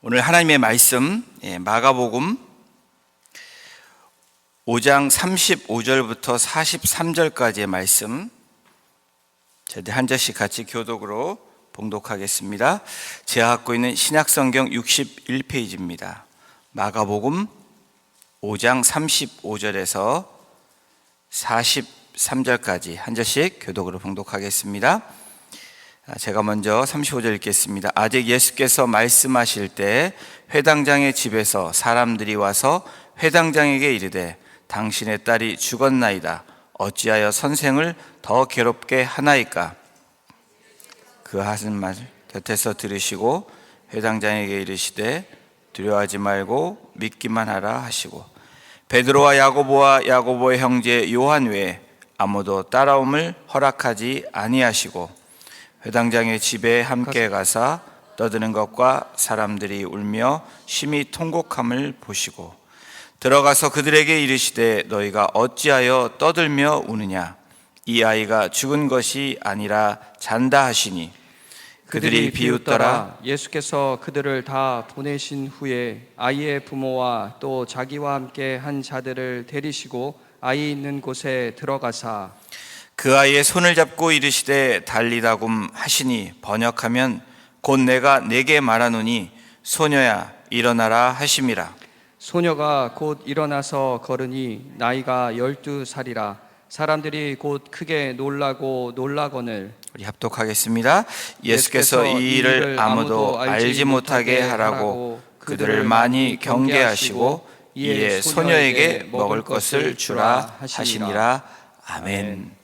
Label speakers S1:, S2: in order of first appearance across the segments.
S1: 오늘 하나님의 말씀 예, 마가복음 5장 35절부터 43절까지의 말씀 저희들 한 절씩 같이 교독으로 봉독하겠습니다. 제가 갖고 있는 신약성경 61페이지입니다. 마가복음 5장 35절에서 43절까지 한 절씩 교독으로 봉독하겠습니다. 아, 제가 먼저 35절 읽겠습니다. 아직 예수께서 말씀하실 때 회당장의 집에서 사람들이 와서 회당장에게 이르되 당신의 딸이 죽었나이다. 어찌하여 선생을 더 괴롭게 하나이까? 그 하신 말 곁에서 들으시고 회당장에게 이르시되 두려워하지 말고 믿기만 하라 하시고 베드로와 야고보와 야고보의 형제 요한 외에 아무도 따라옴을 허락하지 아니하시고 회당장의 집에 함께 가사 떠드는 것과 사람들이 울며 심히 통곡함을 보시고 들어가서 그들에게 이르시되 너희가 어찌하여 떠들며 우느냐? 이 아이가 죽은 것이 아니라 잔다 하시니 그들이 비웃더라.
S2: 예수께서 그들을 다 보내신 후에 아이의 부모와 또 자기와 함께 한 자들을 데리시고 아이 있는 곳에 들어가사
S1: 그 아이의 손을 잡고 이르시되 달리다굼 하시니 번역하면 곧 내가 내게 말하노니 소녀야 일어나라 하심이라
S2: 소녀가 곧 일어나서 걸으니 나이가 열두 살이라 사람들이 곧 크게 놀라고 놀라거늘
S1: 우리 합독하겠습니다. 예수께서 이 일을 아무도 알지 못하게 하라고 그들을 많이 경계하시고 이에 소녀에게 먹을 것을 주라 하시니라. 아멘.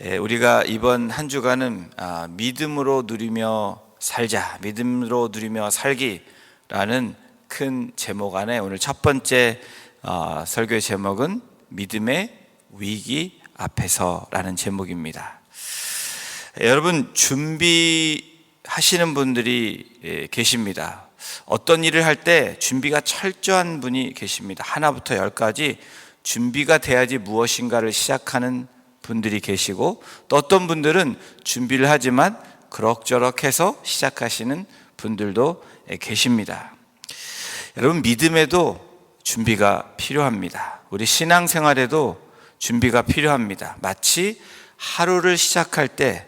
S1: 예, 우리가 이번 한 주간은 아, 믿음으로 누리며 살자, 믿음으로 누리며 살기라는 큰 제목 안에 오늘 첫 번째 어, 설교의 제목은 믿음의 위기 앞에서라는 제목입니다. 여러분 준비하시는 분들이 예, 계십니다. 어떤 일을 할 때 준비가 철저한 분이 계십니다. 하나부터 열까지 준비가 돼야지 무엇인가를 시작하는 분들이 계시고 또 어떤 분들은 준비를 하지만 그럭저럭 해서 시작하시는 분들도 예, 계십니다. 여러분 믿음에도 준비가 필요합니다. 우리 신앙생활에도 준비가 필요합니다. 마치 하루를 시작할 때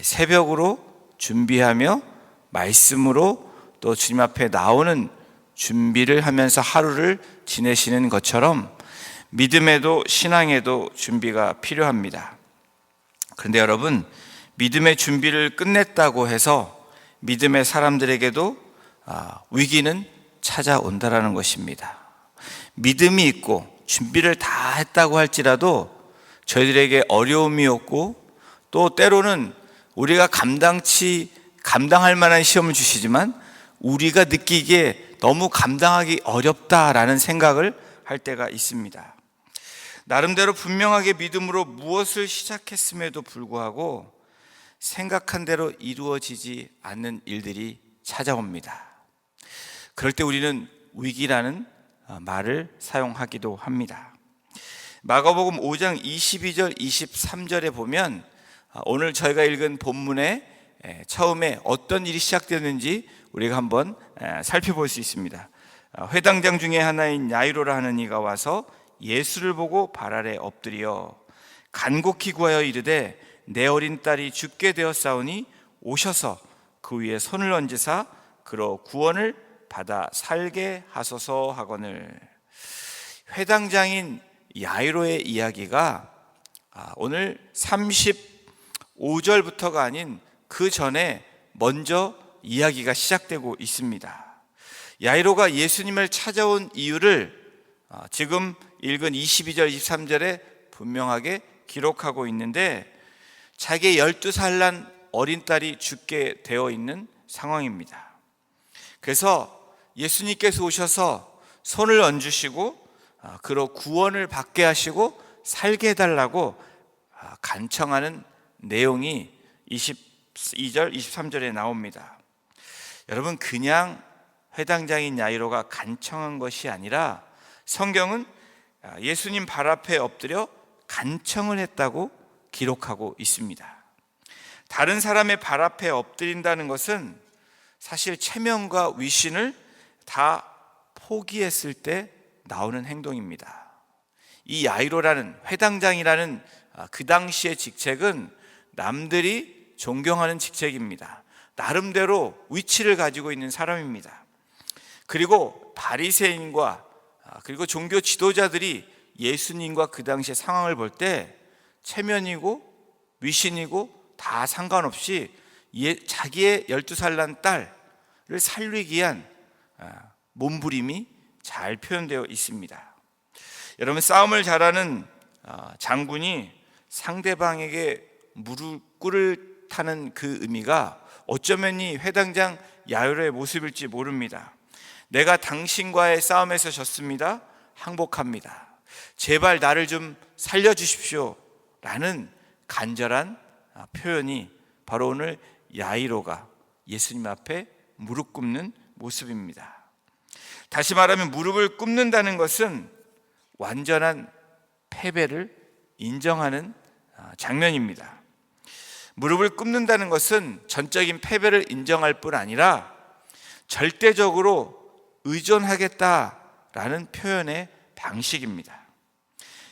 S1: 새벽으로 준비하며 말씀으로 또 주님 앞에 나오는 준비를 하면서 하루를 지내시는 것처럼 믿음에도 신앙에도 준비가 필요합니다. 그런데 여러분, 믿음의 준비를 끝냈다고 해서 믿음의 사람들에게도 아, 위기는 찾아온다라는 것입니다. 믿음이 있고 준비를 다 했다고 할지라도 저희들에게 어려움이 없고 또 때로는 우리가 감당치 감당할 만한 시험을 주시지만 우리가 느끼기에 너무 감당하기 어렵다라는 생각을 할 때가 있습니다. 나름대로 분명하게 믿음으로 무엇을 시작했음에도 불구하고 생각한 대로 이루어지지 않는 일들이 찾아옵니다. 그럴 때 우리는 위기라는 말을 사용하기도 합니다. 마가복음 5장 22절 23절에 보면 오늘 저희가 읽은 본문에 처음에 어떤 일이 시작되는지 우리가 한번 살펴볼 수 있습니다. 회당장 중에 하나인 야이로라 하는 이가 와서 예수를 보고 발 아래 엎드려 간곡히 구하여 이르되 내 어린 딸이 죽게 되었사오니 오셔서 그 위에 손을 얹으사 그로 구원을 받아 살게 하소서 하거늘 회당장인 야이로의 이야기가 아, 오늘 35절부터가 아닌 그 전에 먼저 이야기가 시작되고 있습니다. 야이로가 예수님을 찾아온 이유를 아, 지금 읽은 22절, 23절에 분명하게 기록하고 있는데 자기의 12살 난 어린 딸이 죽게 되어 있는 상황입니다. 그래서 예수님께서 오셔서 손을 얹으시고 아, 그로 구원을 받게 하시고 살게 해달라고 아, 간청하는 내용이 22절, 23절에 나옵니다. 여러분 그냥 회당장인 야이로가 간청한 것이 아니라 성경은 아, 예수님 발 앞에 엎드려 간청을 했다고 기록하고 있습니다. 다른 사람의 발 앞에 엎드린다는 것은 사실 체면과 위신을 다 포기했을 때 나오는 행동입니다. 이 야이로라는 회당장이라는 아, 그 당시의 직책은 남들이 존경하는 직책입니다. 나름대로 위치를 가지고 있는 사람입니다. 그리고 바리새인과 아, 그리고 종교 지도자들이 예수님과 그 당시의 상황을 볼 때 체면이고 위신이고 다 상관없이 예- 자기의 12살 난 딸을 살리기 위한 아, 몸부림이 잘 표현되어 있습니다. 여러분 싸움을 잘하는 아, 장군이 상대방에게 무릎 꿇을 타는 그 의미가 어쩌면 이 회당장 야유의 모습일지 모릅니다. 내가 당신과의 싸움에서 졌습니다. 항복합니다. 제발 나를 좀 살려주십시오. 라는 간절한 아, 표현이 바로 오늘 야이로가 예수님 앞에 무릎 꿇는 모습입니다. 다시 말하면 무릎을 꿇는다는 것은 완전한 패배를 인정하는 아, 장면입니다. 무릎을 꿇는다는 것은 전적인 패배를 인정할 뿐 아니라 절대적으로 의존하겠다라는 표현의 방식입니다.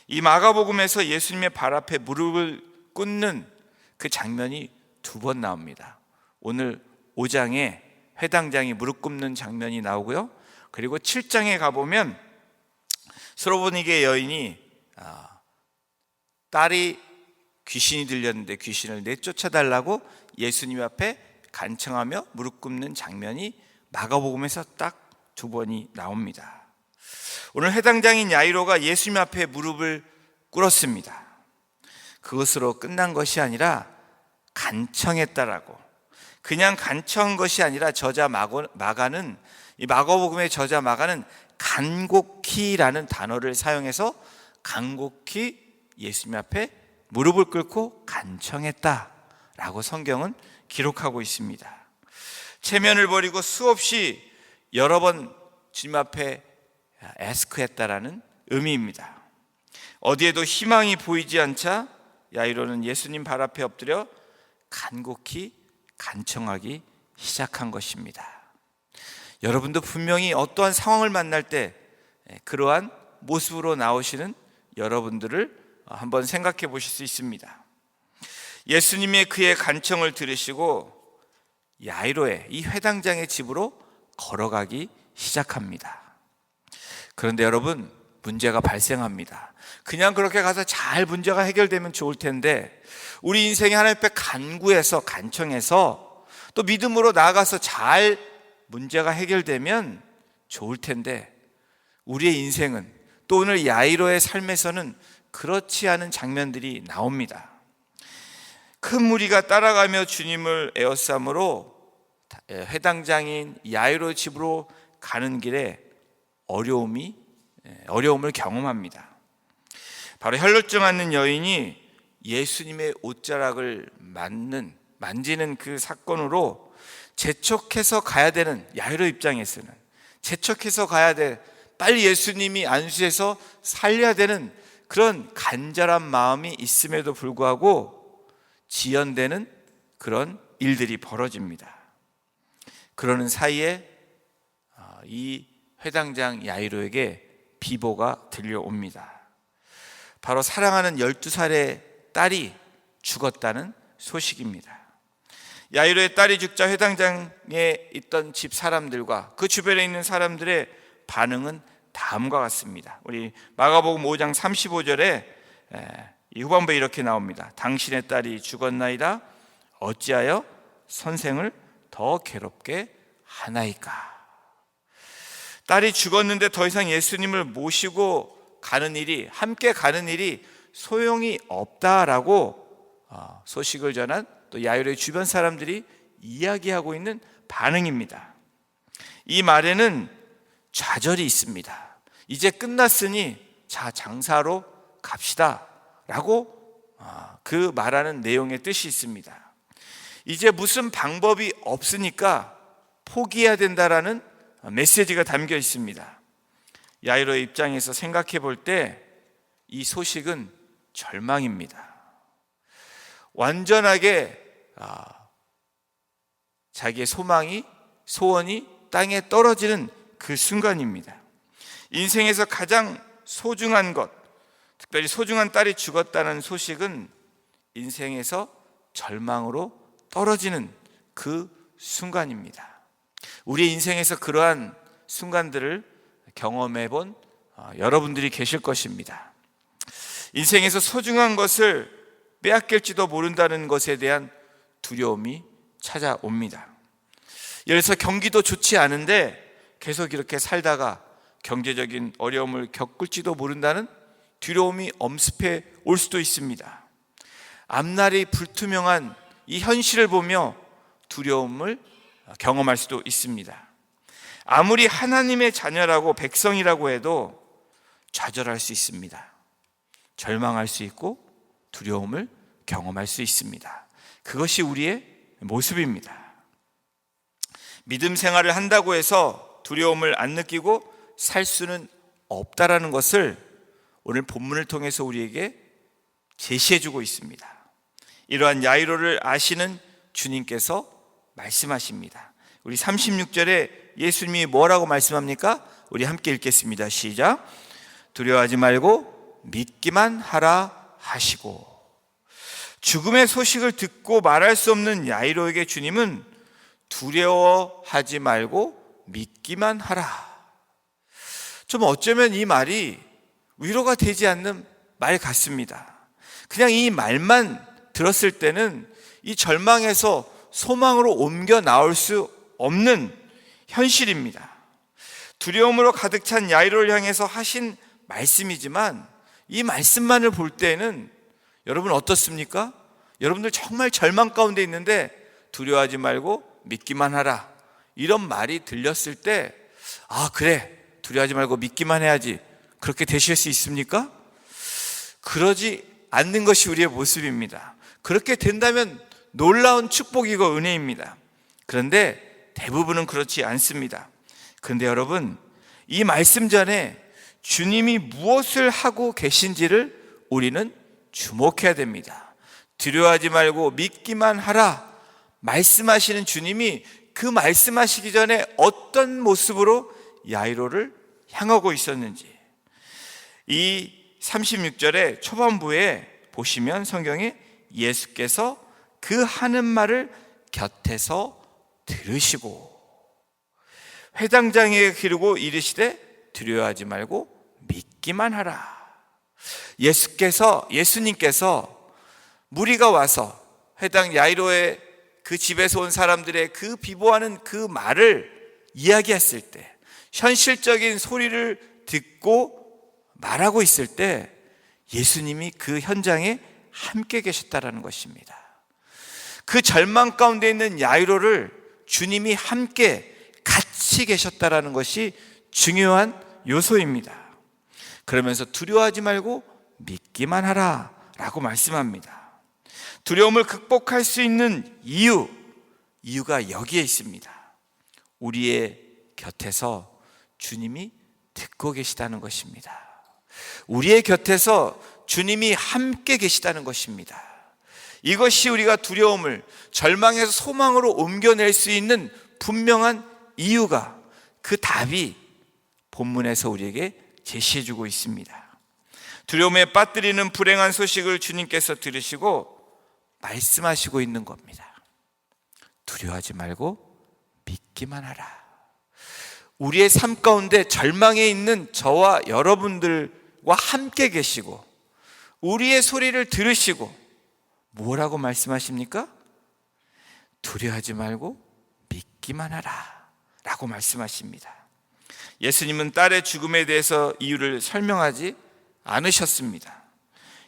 S1: 이 마가복음에서 예수님의 발 앞에 무릎을 꿇는 그 장면이 두 번 나옵니다. 오늘 5장에 회당장이 무릎 꿇는 장면이 나오고요. 그리고 7장에 가보면 스로보니게 여인이 아, 딸이 귀신이 들렸는데 귀신을 내쫓아 달라고 예수님 앞에 간청하며 무릎 꿇는 장면이 마가복음에서 딱 두 번이 나옵니다. 오늘 해당장인 야이로가 예수님 앞에 무릎을 꿇었습니다. 그것으로 끝난 것이 아니라 간청했다라고 그냥 간청한 것이 아니라 저자 마가는 이 마가복음의 저자 마가는 간곡히라는 단어를 사용해서 간곡히 예수님 앞에 무릎을 꿇고 간청했다라고 성경은 기록하고 있습니다. 체면을 버리고 수없이 여러 번 주님 앞에 에스크했다라는 의미입니다. 어디에도 희망이 보이지 않자 야이로는 예수님 발 앞에 엎드려 간곡히 간청하기 시작한 것입니다. 여러분도 분명히 어떠한 상황을 만날 때 그러한 모습으로 나오시는 여러분들을 한번 생각해 보실 수 있습니다. 예수님의 그의 간청을 들으시고 야이로의 이 회당장의 집으로 걸어가기 시작합니다. 그런데 여러분 문제가 발생합니다. 그냥 그렇게 가서 잘 문제가 해결되면 좋을 텐데 우리 인생에 하나님 앞에 간구해서 간청해서 또 믿음으로 나아가서 잘 문제가 해결되면 좋을 텐데 우리의 인생은 또 오늘 야이로의 삶에서는 그렇지 않은 장면들이 나옵니다. 큰 무리가 따라가며 주님을 에워싸므로 회당장인 야이로 집으로 가는 길에 어려움이 어려움을 경험합니다. 바로 혈루증 앓는 여인이 예수님의 옷자락을 맞는 만지는 그 사건으로 재촉해서 가야 되는 야이로 입장에서는 재촉해서 가야 돼 빨리 예수님이 안수해서 살려야 되는 그런 간절한 마음이 있음에도 불구하고 지연되는 그런 일들이 벌어집니다. 그러는 사이에 아, 이 회당장 야이로에게 비보가 들려옵니다. 바로 사랑하는 12살의 딸이 죽었다는 소식입니다. 야이로의 딸이 죽자 회당장에 있던 집 사람들과 그 주변에 있는 사람들의 반응은 다음과 같습니다. 우리 마가복음 5장 35절에 이 후반부에 이렇게 나옵니다. 당신의 딸이 죽었나이다. 어찌하여 선생을 더 괴롭게 하나이까? 딸이 죽었는데 더 이상 예수님을 모시고 가는 일이 함께 가는 일이 소용이 없다라고 어, 소식을 전한 또 야이로의 주변 사람들이 이야기하고 있는 반응입니다. 이 말에는 좌절이 있습니다. 이제 끝났으니 자 장사로 갑시다 라고 어, 그 말하는 내용의 뜻이 있습니다. 이제 무슨 방법이 없으니까 포기해야 된다라는 메시지가 담겨 있습니다. 야이로의 입장에서 생각해 볼 때 이 소식은 절망입니다. 완전하게 아, 자기의 소망이 소원이 땅에 떨어지는 그 순간입니다. 인생에서 가장 소중한 것, 특별히 소중한 딸이 죽었다는 소식은 인생에서 절망으로 떨어지는 그 순간입니다. 우리 인생에서 그러한 순간들을 경험해 본 어, 여러분들이 계실 것입니다. 인생에서 소중한 것을 빼앗길지도 모른다는 것에 대한 두려움이 찾아옵니다. 예를 들어서 경기도 좋지 않은데 계속 이렇게 살다가 경제적인 어려움을 겪을지도 모른다는 두려움이 엄습해 올 수도 있습니다. 앞날이 불투명한 이 현실을 보며 두려움을 경험할 수도 있습니다. 아무리 하나님의 자녀라고 백성이라고 해도 좌절할 수 있습니다. 절망할 수 있고 두려움을 경험할 수 있습니다. 그것이 우리의 모습입니다. 믿음 생활을 한다고 해서 두려움을 안 느끼고 살 수는 없다라는 것을 오늘 본문을 통해서 우리에게 제시해 주고 있습니다. 이러한 야이로를 아시는 주님께서 말씀하십니다. 우리 36절에 예수님이 뭐라고 말씀합니까? 우리 함께 읽겠습니다. 시작. 두려워하지 말고 믿기만 하라 하시고 죽음의 소식을 듣고 말할 수 없는 야이로에게 주님은 두려워하지 말고 믿기만 하라. 좀 어쩌면 이 말이 위로가 되지 않는 말 같습니다. 그냥 이 말만 들었을 때는 이 절망에서 소망으로 옮겨 나올 수 없는 현실입니다. 두려움으로 가득 찬 야이로를 향해서 하신 말씀이지만 이 말씀만을 볼 때는 여러분 어떻습니까? 여러분들 정말 절망 가운데 있는데 두려워하지 말고 믿기만 하라. 이런 말이 들렸을 때, 아, 그래. 두려워하지 말고 믿기만 해야지. 그렇게 되실 수 있습니까? 그러지 않는 것이 우리의 모습입니다. 그렇게 된다면 놀라운 축복이고 은혜입니다. 그런데 대부분은 그렇지 않습니다. 그런데 여러분, 이 말씀 전에 주님이 무엇을 하고 계신지를 우리는 주목해야 됩니다. 두려워하지 말고 믿기만 하라. 말씀하시는 주님이 그 말씀하시기 전에 어떤 모습으로 야이로를 향하고 있었는지. 이 36절의 초반부에 보시면 성경에 예수께서 그 하는 말을 곁에서 들으시고 회당장에 기르고 이르시되 두려워하지 말고 믿기만 하라. 예수께서 예수님께서 무리가 와서 회당 야이로의 그 집에서 온 사람들의 그 비보하는 그 말을 이야기했을 때 현실적인 소리를 듣고 말하고 있을 때 예수님이 그 현장에 함께 계셨다라는 것입니다. 그 절망 가운데 있는 야이로를 주님이 함께 같이 계셨다라는 것이 중요한 요소입니다. 그러면서 두려워하지 말고 믿기만 하라 라고 말씀합니다. 두려움을 극복할 수 있는 이유, 이유가 여기에 있습니다. 우리의 곁에서 주님이 듣고 계시다는 것입니다. 우리의 곁에서 주님이 함께 계시다는 것입니다. 이것이 우리가 두려움을 절망에서 소망으로 옮겨낼 수 있는 분명한 이유가 그 답이 본문에서 우리에게 제시해 주고 있습니다. 두려움에 빠뜨리는 불행한 소식을 주님께서 들으시고 말씀하시고 있는 겁니다. 두려워하지 말고 믿기만 하라. 우리의 삶 가운데 절망에 있는 저와 여러분들과 함께 계시고 우리의 소리를 들으시고 뭐라고 말씀하십니까? 두려워하지 말고 믿기만 하라. 라고 말씀하십니다. 예수님은 딸의 죽음에 대해서 이유를 설명하지 않으셨습니다.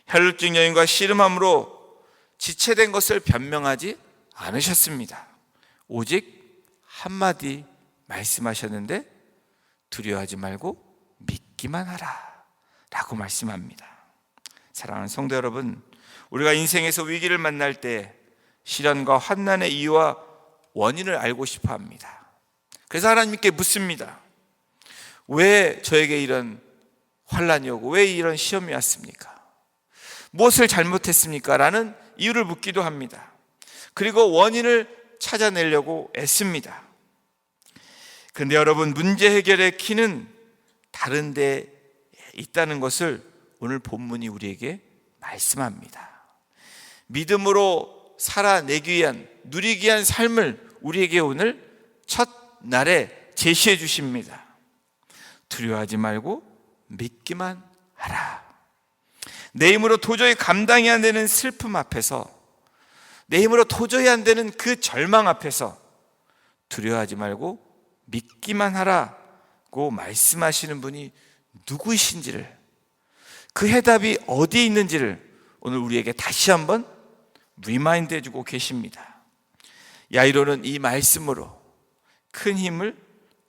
S1: 혈루증 여인과 씨름함으로 지체된 것을 변명하지 않으셨습니다. 오직 한마디 말씀하셨는데 두려워하지 말고 믿기만 하라 라고 말씀합니다. 사랑하는 성도 여러분, 우리가 인생에서 위기를 만날 때 시련과 환난의 이유와 원인을 알고 싶어 합니다. 그래서 하나님께 묻습니다. 왜 저에게 이런 환란이 오고 왜 이런 시험이 왔습니까? 무엇을 잘못했습니까? 라는 이유를 묻기도 합니다. 그리고 원인을 찾아내려고 애씁니다. 근데 여러분 문제 해결의 키는 다른 데 있다는 것을 오늘 본문이 우리에게 말씀합니다. 믿음으로 살아내기 위한 누리기 위한 삶을 우리에게 오늘 첫 날에 제시해 주십니다. 두려워하지 말고 믿기만 하라. 내 힘으로 도저히 감당이 안 되는 슬픔 앞에서 내 힘으로 도저히 안 되는 그 절망 앞에서 두려워하지 말고 믿기만 하라고 말씀하시는 분이 누구이신지를 그 해답이 어디에 있는지를 오늘 우리에게 다시 한번 리마인드 해주고 계십니다. 야이로는 이 말씀으로 큰 힘을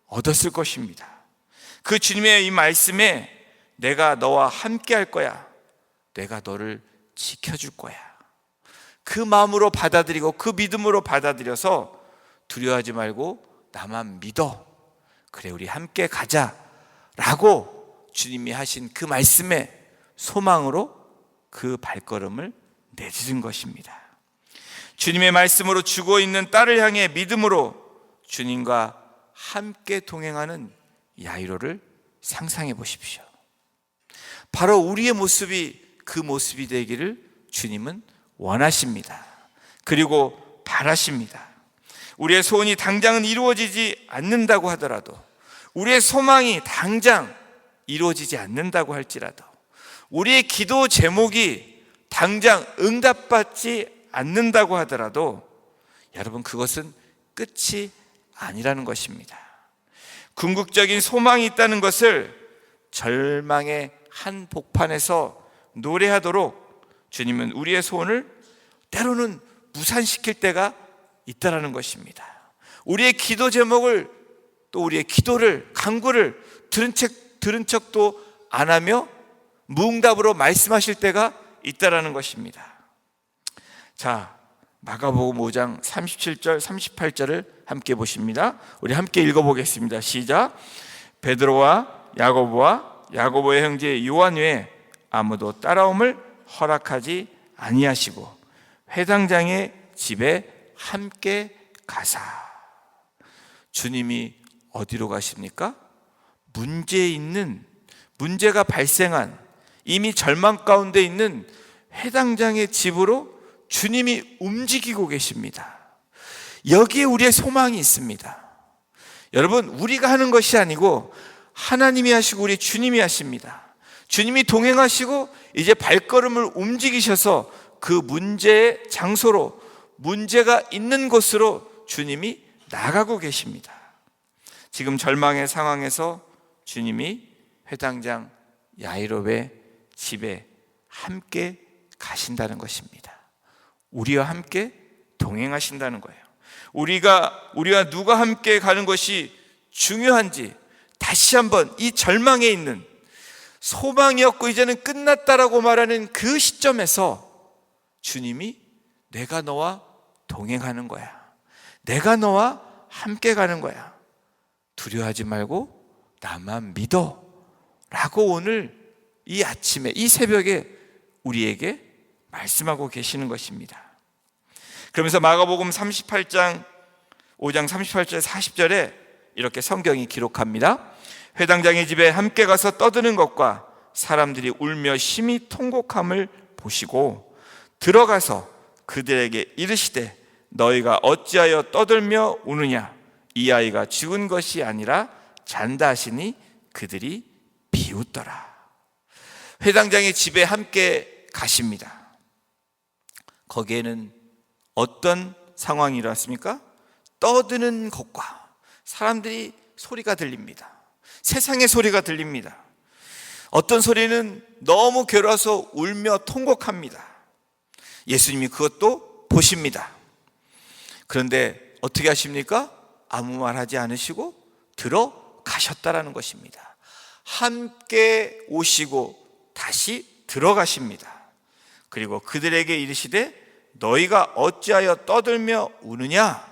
S1: 얻었을 것입니다. 그 주님의 이 말씀에 내가 너와 함께 할 거야. 내가 너를 지켜줄 거야. 그 마음으로 받아들이고 그 믿음으로 받아들여서 두려워하지 말고 나만 믿어. 그래, 우리 함께 가자. 라고 주님이 하신 그 말씀에 소망으로 그 발걸음을 내딛은 것입니다. 주님의 말씀으로 죽어 있는 딸을 향해 믿음으로 주님과 함께 동행하는 야이로를 상상해 보십시오. 바로 우리의 모습이 그 모습이 되기를 주님은 원하십니다. 그리고 바라십니다. 우리의 소원이 당장은 이루어지지 않는다고 하더라도 우리의 소망이 당장 이루어지지 않는다고 할지라도 우리의 기도 제목이 당장 응답받지 않는다고 하더라도 여러분 그것은 끝이 아니라는 것입니다. 궁극적인 소망이 있다는 것을 절망의 한 복판에서 노래하도록 주님은 우리의 소원을 때로는 무산시킬 때가 있다라는 것입니다. 우리의 기도 제목을 또 우리의 기도를 간구를 들은 책 들은 척도 안 하며 무응답으로 말씀하실 때가 있다라는 것입니다. 자, 마가복음 5장 37절 38절을 함께 보십니다. 우리 함께 읽어 보겠습니다. 시작. 베드로와 야고보와 야고보의 형제 요한 외에 아무도 따라옴을 허락하지 아니하시고 회당장의 집에 함께 가사. 주님이 어디로 가십니까? 문제 있는 문제가 발생한 이미 절망 가운데 있는 회당장의 집으로 주님이 움직이고 계십니다. 여기에 우리의 소망이 있습니다. 여러분, 우리가 하는 것이 아니고 하나님이 하시고 우리 주님이 하십니다. 주님이 동행하시고 이제 발걸음을 움직이셔서 그 문제의 장소로 문제가 있는 곳으로 주님이 나가고 계십니다. 지금 절망의 상황에서 주님이 회당장 야이로의 집에 함께 가신다는 것입니다. 우리와 함께 동행하신다는 거예요. 우리가 우리와 누가 함께 가는 것이 중요한지 다시 한번 이 절망에 있는 소망이 없고 이제는 끝났다라고 말하는 그 시점에서 주님이 내가 너와 동행하는 거야. 내가 너와 함께 가는 거야. 두려워하지 말고 나만 믿어. 라고 오늘 이 아침에, 이 새벽에 우리에게 말씀하고 계시는 것입니다. 그러면서 마가복음 38장 5장 38절 40절에 이렇게 성경이 기록합니다. 회당장의 집에 함께 가서 떠드는 것과 사람들이 울며 심히 통곡함을 보시고 들어가서 그들에게 이르시되 너희가 어찌하여 떠들며 우느냐 이 아이가 죽은 것이 아니라 잔다 하시니 그들이 비웃더라. 회당장의 집에 함께 가십니다. 거기에는 어떤 상황이 일어났습니까? 떠드는 것과 사람들이 소리가 들립니다. 세상의 소리가 들립니다. 어떤 소리는 너무 괴로워서 울며 통곡합니다. 예수님이 그것도 보십니다. 그런데 어떻게 하십니까? 아무 말 하지 않으시고 들어가셨다라는 것입니다. 함께 오시고 다시 들어가십니다. 그리고 그들에게 이르시되 너희가 어찌하여 떠들며 우느냐?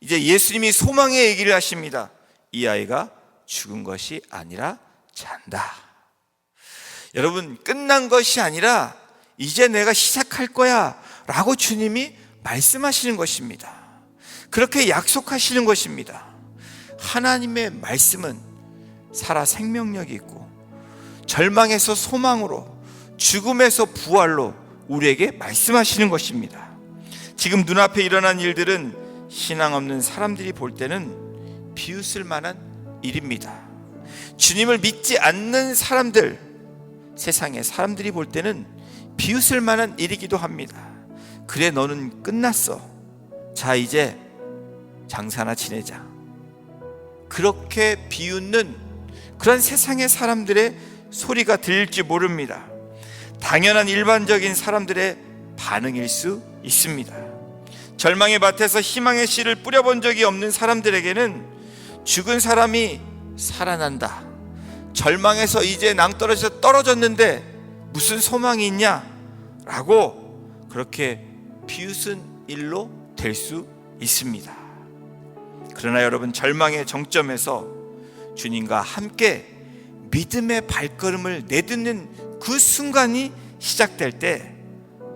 S1: 이제 예수님이 소망의 얘기를 하십니다. 이 아이가 죽은 것이 아니라 잔다. 여러분, 끝난 것이 아니라 이제 내가 시작할 거야. 라고 주님이 말씀하시는 것입니다. 그렇게 약속하시는 것입니다. 하나님의 말씀은 살아 생명력이 있고 절망에서 소망으로 죽음에서 부활로 우리에게 말씀하시는 것입니다. 지금 눈앞에 일어난 일들은 신앙 없는 사람들이 볼 때는 비웃을 만한 일입니다. 주님을 믿지 않는 사람들, 세상의 사람들이 볼 때는 비웃을 만한 일이기도 합니다. 그래, 너는 끝났어. 자, 이제 장사나 지내자. 그렇게 비웃는 그런 세상의 사람들의 소리가 들릴지 모릅니다. 당연한 일반적인 사람들의 반응일 수 있습니다. 절망의 밭에서 희망의 씨를 뿌려본 적이 없는 사람들에게는 죽은 사람이 살아난다. 절망에서 이제 낭떠러져 떨어졌는데 무슨 소망이 있냐? 라고 그렇게 비웃은 일로 될 수 있습니다. 그러나 여러분 절망의 정점에서 주님과 함께 믿음의 발걸음을 내딛는 그 순간이 시작될 때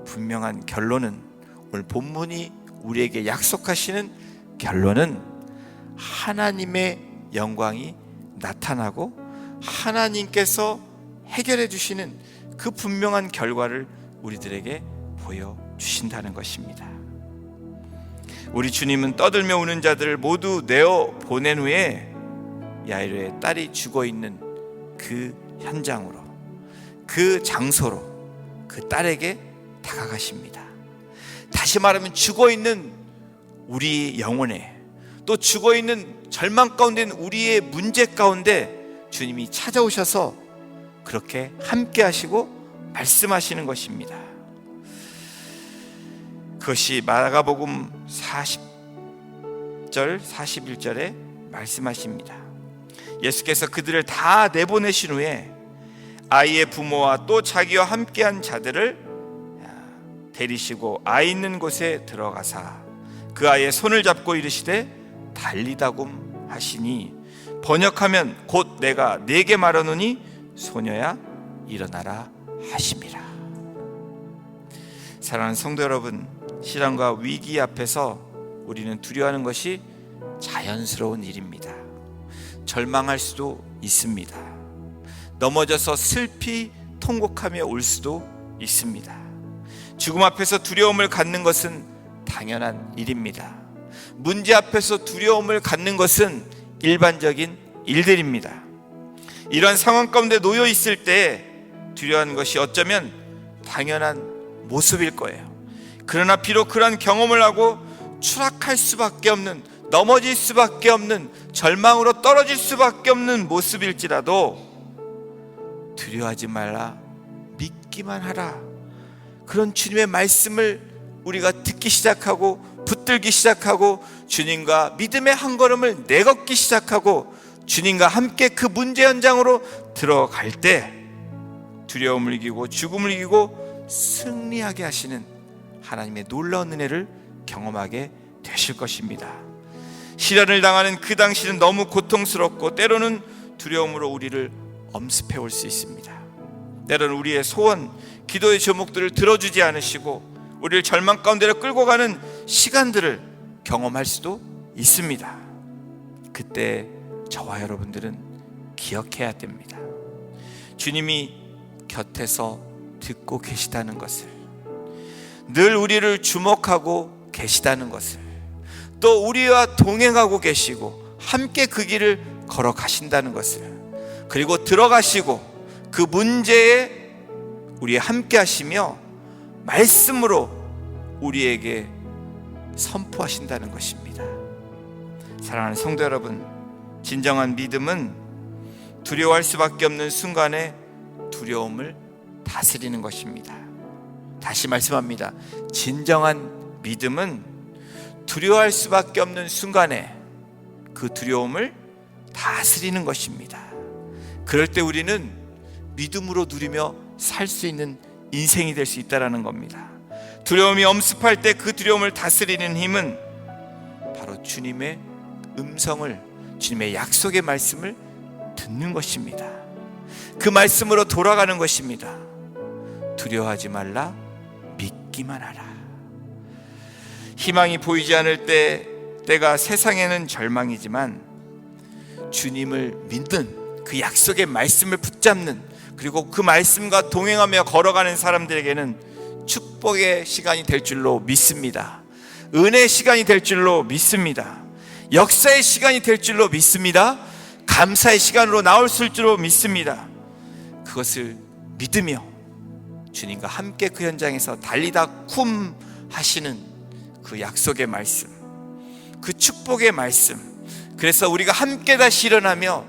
S1: 분명한 결론은 오늘 본문이 우리에게 약속하시는 결론은 하나님의 영광이 나타나고 하나님께서 해결해 주시는 그 분명한 결과를 우리들에게 보여 주신다는 것입니다. 우리 주님은 떠들며 우는 자들을 모두 내어 보낸 후에 야이로의 딸이 죽어 있는 그 현장으로 그 장소로 그 딸에게 다가가십니다. 다시 말하면 죽어 있는 우리 영혼에 또 죽어 있는 절망 가운데 있는 우리의 문제 가운데 주님이 찾아오셔서 그렇게 함께 하시고 말씀하시는 것입니다. 그것이 마가복음 40절 41절에 말씀하십니다. 예수께서 그들을 다 내보내신 후에 아이의 부모와 또 자기와 함께한 자들을 데리시고 아이 있는 곳에 들어가사 그 아이의 손을 잡고 이르시되 달리다금 하시니 번역하면 곧 내가 네게 말하노니 소녀야 일어나라 하심이라. 사랑하는 성도 여러분, 시련과 위기 앞에서 우리는 두려워하는 것이 자연스러운 일입니다. 절망할 수도 있습니다. 넘어져서 슬피 통곡하며 올 수도 있습니다. 죽음 앞에서 두려움을 갖는 것은 당연한 일입니다. 문제 앞에서 두려움을 갖는 것은 일반적인 일들입니다. 이런 상황 가운데 놓여 있을 때 두려워하는 것이 어쩌면 당연한 모습일 거예요. 그러나 비록 그런 경험을 하고 추락할 수밖에 없는 넘어질 수밖에 없는 절망으로 떨어질 수밖에 없는 모습일지라도 두려워하지 말라 믿기만 하라 그런 주님의 말씀을 우리가 듣기 시작하고 붙들기 시작하고 주님과 믿음의 한 걸음을 내걷기 시작하고 주님과 함께 그 문제 현장으로 들어갈 때 두려움을 이기고 죽음을 이기고 승리하게 하시는 하나님의 놀라운 은혜를 경험하게 되실 것입니다. 시련을 당하는 그 당시는 너무 고통스럽고 때로는 두려움으로 우리를 엄습해 올 수 있습니다. 때로는 우리의 소원, 기도의 제목들을 들어주지 않으시고 우리를 절망 가운데로 끌고 가는 시간들을 경험할 수도 있습니다. 그때 저와 여러분들은 기억해야 됩니다. 주님이 곁에서 듣고 계시다는 것을 늘 우리를 주목하고 계시다는 것을 또 우리와 동행하고 계시고 함께 그 길을 걸어 가신다는 것을 그리고 들어가시고 그 문제에 우리 함께 하시며 말씀으로 우리에게 선포하신다는 것입니다. 사랑하는 성도 여러분, 진정한 믿음은 두려워할 수밖에 없는 순간에 두려움을 다스리는 것입니다. 다시 말씀합니다. 진정한 믿음은 두려워할 수밖에 없는 순간에 그 두려움을 다스리는 것입니다. 그럴 때 우리는 믿음으로 누리며 살 수 있는 인생이 될 수 있다라는 겁니다. 두려움이 엄습할 때 그 두려움을 다스리는 힘은 바로 주님의 음성을 주님의 약속의 말씀을 듣는 것입니다. 그 말씀으로 돌아가는 것입니다. 두려워하지 말라 믿기만 하라. 희망이 보이지 않을 때 때가 세상에는 절망이지만 주님을 믿는 그 약속의 말씀을 붙잡는 그리고 그 말씀과 동행하며 걸어가는 사람들에게는 축복의 시간이 될 줄로 믿습니다. 은혜의 시간이 될 줄로 믿습니다. 역사의 시간이 될 줄로 믿습니다. 감사의 시간으로 나올 줄로 믿습니다. 그것을 믿으며 주님과 함께 그 현장에서 달리다 쿰 하시는 그 약속의 말씀, 그 축복의 말씀. 그래서 우리가 함께 다시 일어나며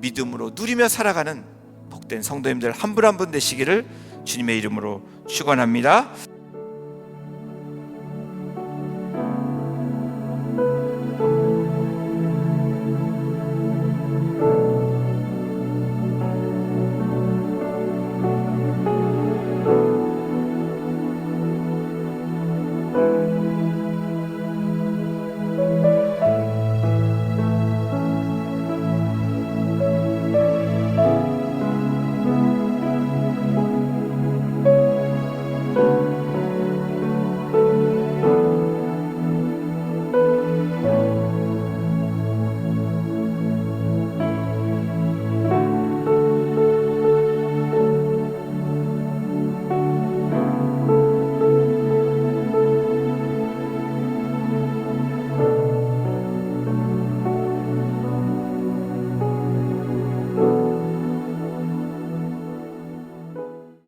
S1: 믿음으로 누리며 살아가는 복된 성도님들 한 분 한 분 되시기를 주님의 이름으로 축원합니다.